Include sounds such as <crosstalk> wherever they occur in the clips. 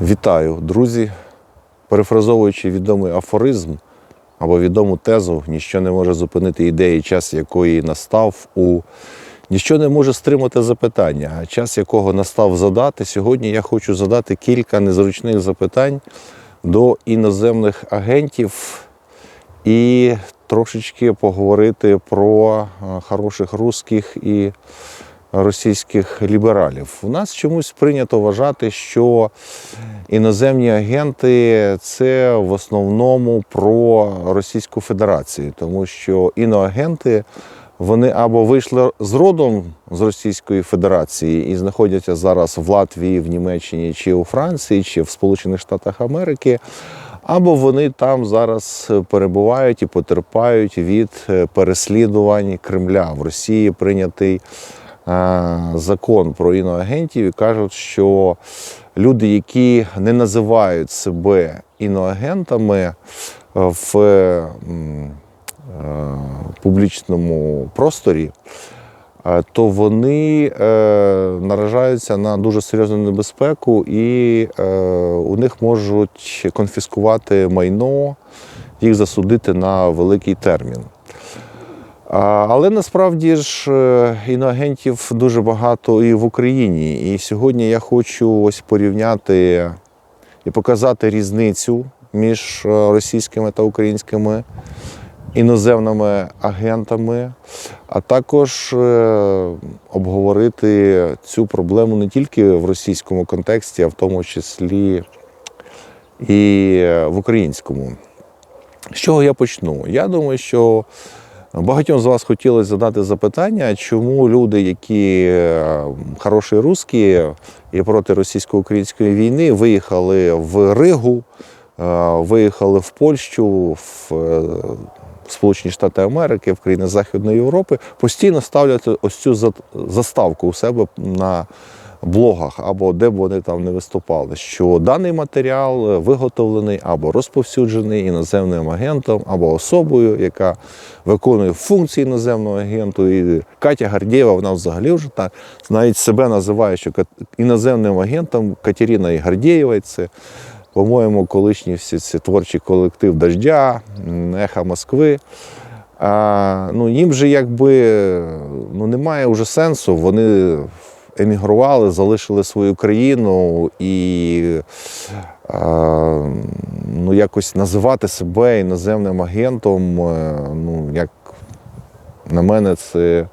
Вітаю, друзі! Перефразовуючи відомий афоризм або відому тезу, ніщо не може зупинити ідеї, час якої настав у ніщо не може стримати запитання, а час якого настав задати. Сьогодні я хочу задати кілька незручних запитань до іноземних агентів і трошечки поговорити про е, хороших русських і російських лібералів. У нас чомусь прийнято вважати, що іноземні агенти це в основному про Російську Федерацію, тому що іноагенти вони або вийшли з родом з Російської Федерації і знаходяться зараз в Латвії, в Німеччині, чи у Франції, чи в Сполучених Штатах Америки. Або вони там зараз перебувають і потерпають від е, переслідувань Кремля в Росії прийнятий закон про іноагентів і кажуть, що люди, які не називають себе іноагентами е, в е, публічному просторі, е, то вони е, наражаються на дуже серйозну небезпеку, і е, у них можуть конфіскувати майно, їх засудити на великий термін. Але насправді ж е, іноагентів дуже багато і в Україні. І сьогодні я хочу ось порівняти і показати різницю між е, російськими та українськими іноземними агентами, а також е, обговорити цю проблему не тільки в російському контексті, а в тому числі і в українському. З чого я почну? Я думаю, що багатьом з вас хотілося задати запитання, чому люди, які е, хороші русські і проти російсько-української війни, виїхали в Ригу, е, виїхали в Польщу, в е, Сполучені Штати Америки, в країни Західної Європи, постійно ставлять ось цю за- заставку у себе на блогах або де б вони там не виступали, що даний матеріал виготовлений або розповсюджений іноземним агентом, або особою, яка виконує функції іноземного агенту. І Катя Гардєєва, вона взагалі вже так навіть себе називає, що іноземним агентом Катерина Гардєєва. Це по-моєму, колишній всі ці творчий колектив Дождя, Еха Москви. А, ну, їм же якби ну, немає вже сенсу. Вони емігрували, залишили свою країну і ну, якось називати себе іноземним агентом, е, ну, як на мене, це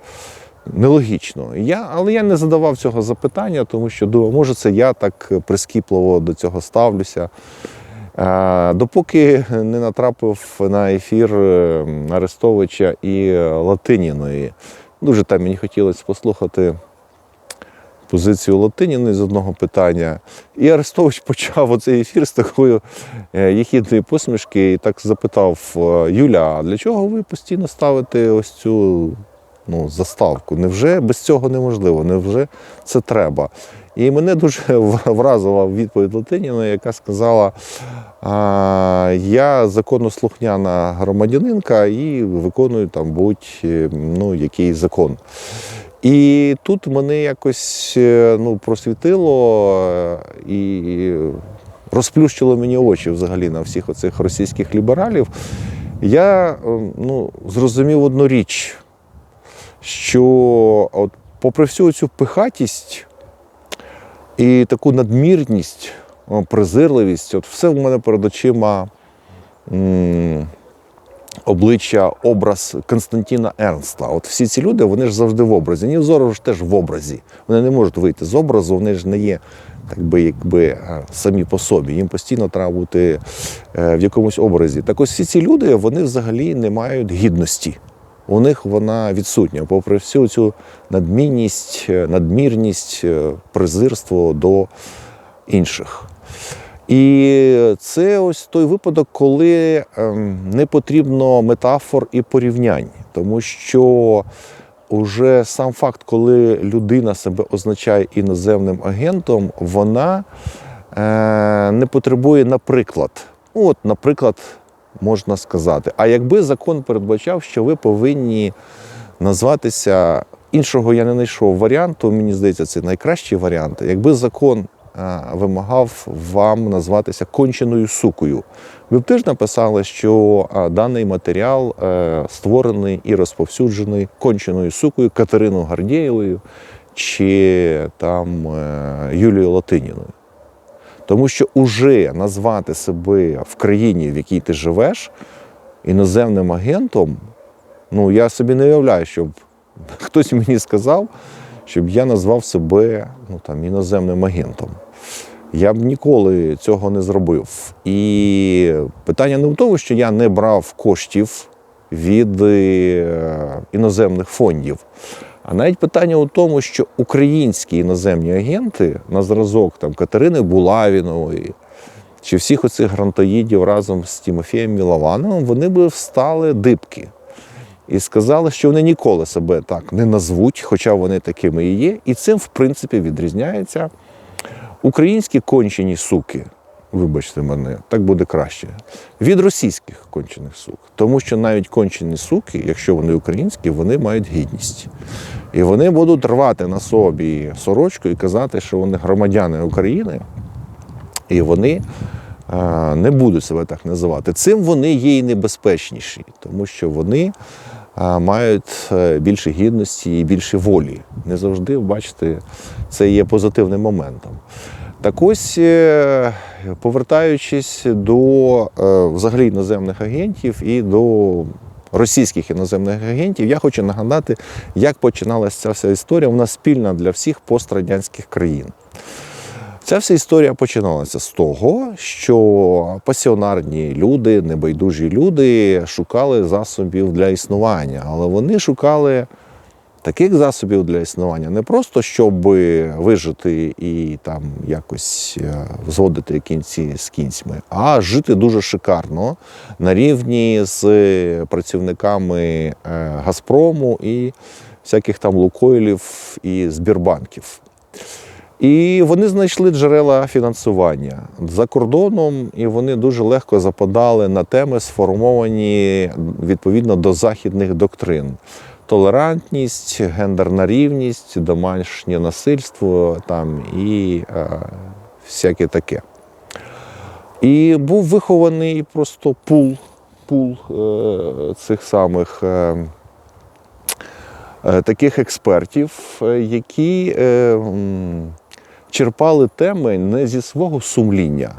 нелогічно. Я, але я не задавав цього запитання, тому що думав, може, це я так прискіпливо до цього ставлюся. Е, Допоки не натрапив на ефір е, Арестовича і Латиніної. Дуже там мені хотілося послухати позицію Латиніної з одного питання. І Арестович <laughs> почав оцей ефір з такою е, єхідної посмішки і так запитав: е, Юля, а для чого ви постійно ставите ось цю ну, заставку? Невже без цього неможливо? Невже це треба? І мене дуже <laughs> вразила відповідь Латиніної, яка сказала: я законослухняна громадянинка і виконую там будь-який ну, закон. І тут мене якось е, ну, просвітило е, і розплющило мені очі взагалі на всіх оцих російських лібералів. Я е, ну, зрозумів одну річ, що от, попри всю цю пихатість і таку надмірність, презирливість, от все в мене перед очима м, обличчя, образ Константіна Ернста. От всі ці люди, вони ж завжди в образі. Нівзоров ж теж в образі. Вони не можуть вийти з образу, вони ж не є так би, якби е, самі по собі. Їм постійно треба бути е, в якомусь образі. Так ось всі ці люди вони взагалі не мають гідності. У них вона відсутня, попри всю цю надмінність, е, надмірність, презирство до інших. І це ось той випадок, коли ем, не потрібно метафор і порівнянь, тому що уже сам факт, коли людина себе означає іноземним агентом, вона е, не потребує, наприклад, от, наприклад, можна сказати. А якби закон передбачав, що ви повинні назватися іншого, я не знайшов варіанту, мені здається, це найкращий варіант. Якби закон вимагав вам назватися конченою сукою. Ви б теж написали, що е, даний матеріал е, створений і розповсюджений конченою сукою Катериною Гардєєвою чи там е, Юлією Латиніною. Тому що уже назвати себе в країні, в якій ти живеш, іноземним агентом, ну я собі не уявляю, щоб <laughs> хтось мені сказав, щоб я назвав себе ну, там, іноземним агентом. Я б ніколи цього не зробив. І питання не в тому, що я не брав коштів від е, іноземних фондів. А навіть питання у тому, що українські іноземні агенти на зразок там, Катерини Булавінової чи всіх оцих грантоїдів разом з Тимофієм Міловановим, вони би встали дибки і сказали, що вони ніколи себе так не назвуть, хоча вони такими і є. І цим, в принципі, відрізняється українські кончені суки. Вибачте мене, так буде краще. Від російських кончених сук. Тому що навіть кончені суки, якщо вони українські, вони мають гідність. І вони будуть рвати на собі сорочку і казати, що вони громадяни України, і вони е, не будуть себе так називати. Цим вони є і небезпечніші, тому що вони мають е, більше гідності і більше волі. Не завжди, бачите, це є позитивним моментом. Так ось, е, повертаючись до е, взагалі іноземних агентів і до російських іноземних агентів, я хочу нагадати, як починалася ця вся історія. Вона спільна для всіх пострадянських країн. Ця вся історія починалася з того, що пасіонарні люди, небайдужі люди шукали засобів для існування, але вони шукали таких засобів для існування не просто щоб вижити і там якось е, зводити кінці з кінцями, а жити дуже шикарно на рівні з працівниками е, Газпрому і всяких там Лукойлів і Збірбанків. І вони знайшли джерела фінансування за кордоном, і вони дуже легко западали на теми, сформовані відповідно до західних доктрин. Толерантність, гендерна рівність, домашнє насильство там і е, всяке таке. І був вихований просто пул, пул е, цих самих. Е, е, Таких експертів, е, які е, черпали теми не зі свого сумління,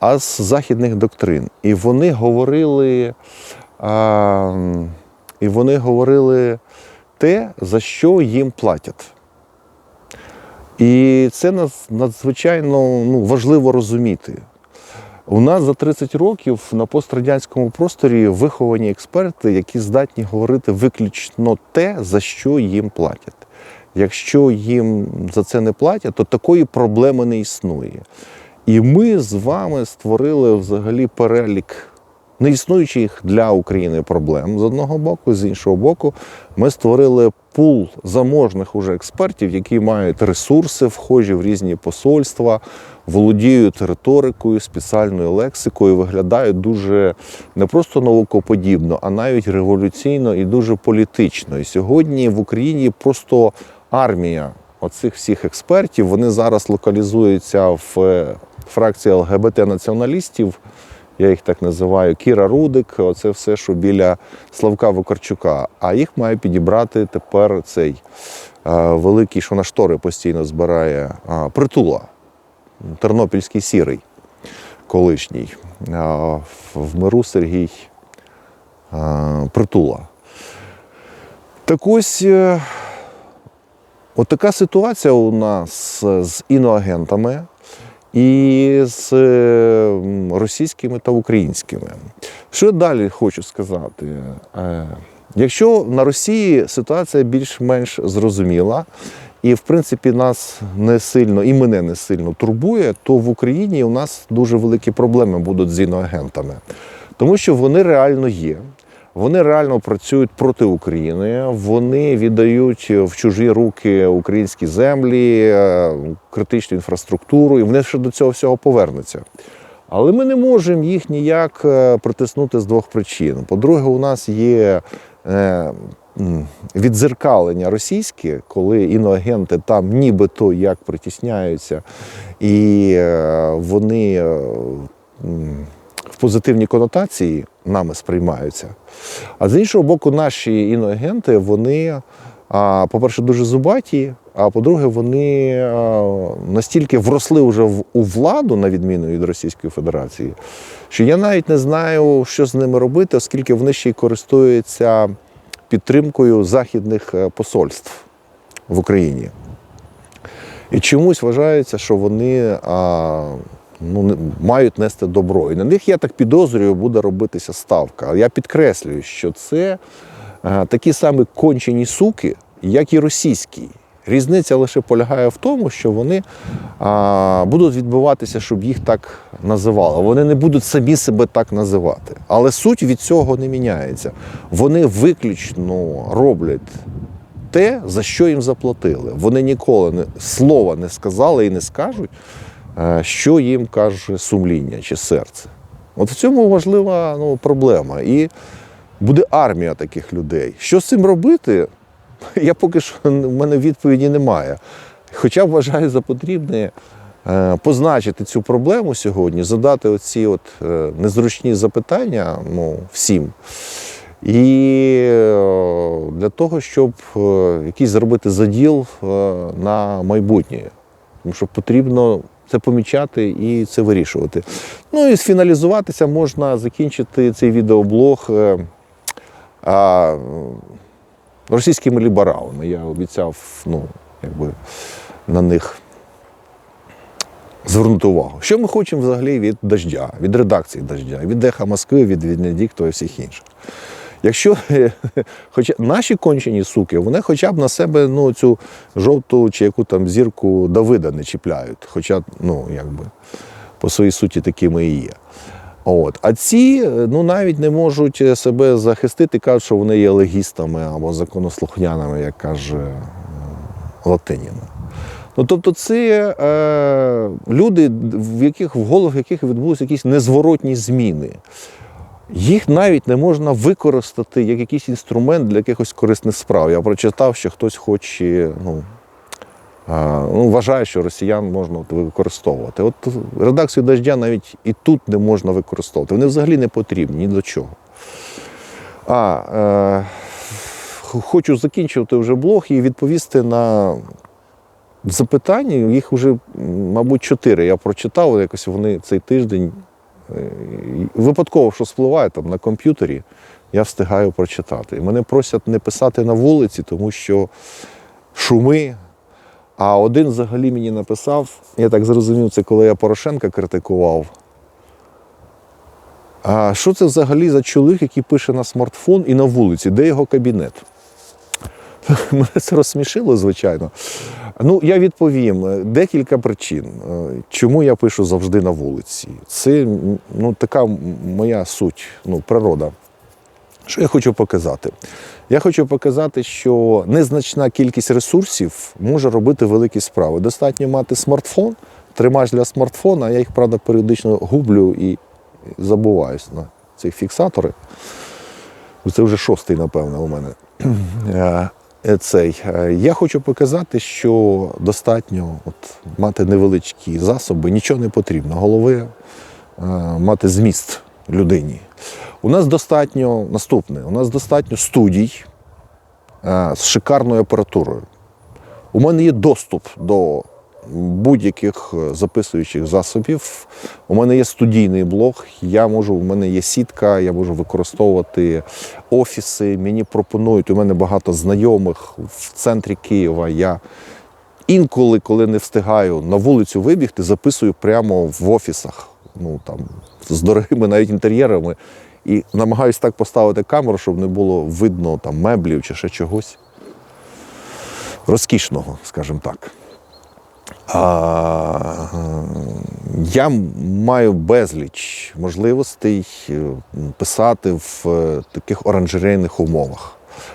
а з західних доктрин. І вони говорили, а, і вони говорили те, за що їм платять. І це надзвичайно ну, важливо розуміти. У нас за 30 років на пострадянському просторі виховані експерти, які здатні говорити виключно те, за що їм платять. Якщо їм за це не платять, то такої проблеми не існує. І ми з вами створили взагалі перелік неіснуючих для України проблем з одного боку, з іншого боку, ми створили пул заможних уже експертів, які мають ресурси, вхожі в різні посольства, володіють риторикою, спеціальною лексикою, виглядають дуже не просто наукоподібно, а навіть революційно і дуже політично. І сьогодні в Україні просто армія оцих всіх експертів. Вони зараз локалізуються в е, фракції ЛГБТ-націоналістів. Я їх так називаю Кіра Рудик, оце все, що біля Славка Вакарчука. А їх має підібрати тепер цей е, великий, що на штори постійно збирає е, притула, тернопільський сірий, колишній. Е, в- в миру Сергій е, Притула. Так ось. е, От така ситуація у нас з іноагентами і з е, російськими та українськими. Що далі хочу сказати? Е, Якщо на Росії ситуація більш-менш зрозуміла, і в принципі нас не сильно і мене не сильно турбує, то в Україні у нас дуже великі проблеми будуть з іноагентами, тому що вони реально є. Вони реально працюють проти України, вони віддають в чужі руки українські землі, е, критичну інфраструктуру, і вони ще до цього всього повернуться. Але ми не можемо їх ніяк е, притиснути з двох причин. По-друге, у нас є е, м, віддзеркалення російське, коли іноагенти там нібито як притісняються, і вони в позитивній конотації нами сприймаються. А з іншого боку, наші іноагенти, вони, по-перше, дуже зубаті, а по-друге, вони настільки вросли вже у владу, на відміну від Російської Федерації, що я навіть не знаю, що з ними робити, оскільки вони ще й користуються підтримкою західних е, посольств в Україні. І чомусь вважається, що вони ну, мають нести добро. І на них, я так підозрюю, буде робитися ставка. Але я підкреслюю, що це а, такі самі кончені суки, як і російські. Різниця лише полягає в тому, що вони а, будуть відбуватися, щоб їх так називали. Вони не будуть самі себе так називати. Але суть від цього не міняється. Вони виключно роблять те, за що їм заплатили. Вони ніколи не, слова не сказали і не скажуть, е, що їм каже сумління чи серце. От в цьому важлива ну, проблема. І буде армія таких людей. Що з цим робити? <laughs> Я поки що в мене відповіді немає. Хоча вважаю за потрібне е, позначити цю проблему сьогодні, задати оці от е, незручні запитання ну, всім. І е, для того, щоб е, якийсь зробити заділ е, на майбутнє. Тому що потрібно це помічати і це вирішувати. Ну і сфіналізуватися можна закінчити цей відеоблог е, а, російськими лібералами. Я обіцяв ну, якби, на них звернути увагу. Що ми хочемо взагалі від дождя, від редакції дождя, від Деха Москви, від Венедіктова і всіх інших. Якщо е, <laughs> хоча наші кончені суки, вони хоча б на себе ну, цю жовту чи яку там зірку Давида не чіпляють, хоча ну, якби, по своїй суті такими і є. От. А ці е, ну, навіть не можуть себе захистити, кажуть, що вони є легістами або законослухняними, як каже е, Латиніна. Ну, тобто, це е, люди, в яких в головах яких відбулися якісь незворотні зміни. Їх навіть не можна використати як якийсь інструмент для якихось корисних справ. Я прочитав, що хтось хоче, ну, ну вважає, що росіян можна використовувати. От редакцію дождя навіть і тут не можна використовувати. Вони взагалі не потрібні ні до чого. А, е, хочу закінчувати вже блог і відповісти на запитання. Їх вже, мабуть, чотири. Я прочитав, якось вони цей тиждень Випадково, що спливає там на комп'ютері, я встигаю прочитати. І мене просять не писати на вулиці, тому що шуми. А один взагалі мені написав, я так зрозумів, це коли я Порошенка критикував. А що це взагалі за чоловік, який пише на смартфон і на вулиці? Де його кабінет? <laughs> Мене це розсмішило, звичайно. Ну, я відповім е, декілька причин, е, чому я пишу завжди на вулиці. Це ну, така моя суть, ну, природа. Що я хочу показати? Я хочу показати, що незначна кількість ресурсів може робити великі справи. Достатньо мати смартфон, тримач для смартфона, я їх, правда, періодично гублю і забуваюсь на ці фіксатори. Це вже шостий, напевно, у мене. <clears throat> Е, Цей. Е, Я хочу показати, що достатньо от, мати невеличкі засоби, нічого не потрібно. Голови е, мати зміст людині. У нас достатньо наступне: у нас достатньо студій з шикарною апаратурою. У мене є доступ до будь-яких е, записуючих засобів. У мене є студійний блог, я можу, у мене є сітка, я можу використовувати офіси. Мені пропонують, у мене багато знайомих в центрі Києва. Я інколи, коли не встигаю на вулицю вибігти, записую прямо в офісах. Ну там з дорогими навіть інтер'єрами. І намагаюся так поставити камеру, щоб не було видно там меблів чи ще чогось розкішного, скажімо так. Я маю безліч можливостей е, писати в е, таких оранжерейних умовах.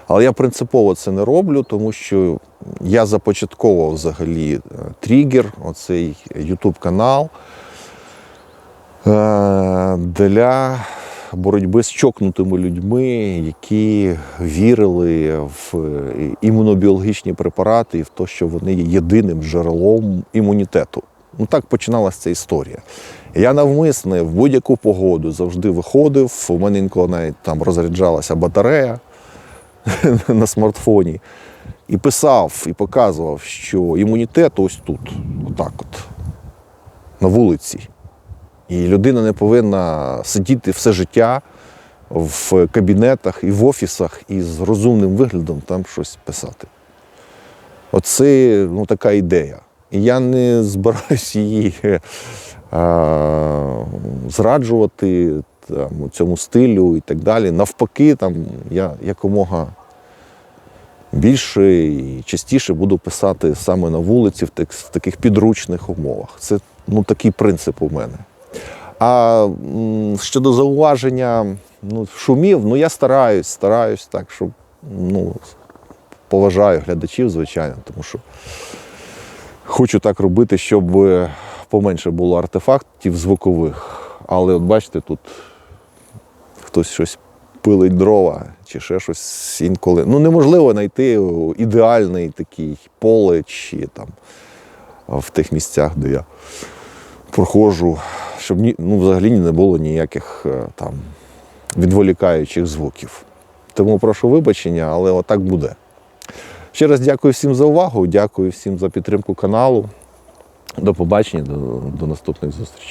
Але я принципово це не роблю, тому що я започатковував взагалі е, тригер, оцей YouTube канал для боротьби з чокнутими людьми, які вірили в е, імунобіологічні препарати і в те, що вони є єдиним джерелом імунітету. Ну так починалася ця історія. Я навмисне в будь-яку погоду завжди виходив. У мене інколи навіть там розряджалася батарея <laughs> на смартфоні. І писав, і показував, що імунітет ось тут, отак от, на вулиці. І людина не повинна сидіти все життя в кабінетах і в офісах і з розумним виглядом там щось писати. Оце ну, така ідея. І я не збираюсь її е, зраджувати там, цьому стилю і так далі. Навпаки, там, я якомога більше і частіше буду писати саме на вулиці в таких підручних умовах. Це ну, такий принцип у мене. А щодо зауваження ну, шумів, ну я стараюсь, стараюсь так, щоб ну, поважаю глядачів, звичайно, тому що хочу так робити, щоб е, поменше було артефактів звукових. Але от бачите, тут хтось щось пилить дрова чи ще щось інколи. Ну, неможливо знайти ідеальний такий поле чи там в тих місцях, де я проходжу, щоб ну, взагалі не було ніяких е, там відволікаючих звуків. Тому прошу вибачення, але отак буде. Ще раз дякую всім за увагу, дякую всім за підтримку каналу. До побачення, до, до наступних зустрічей.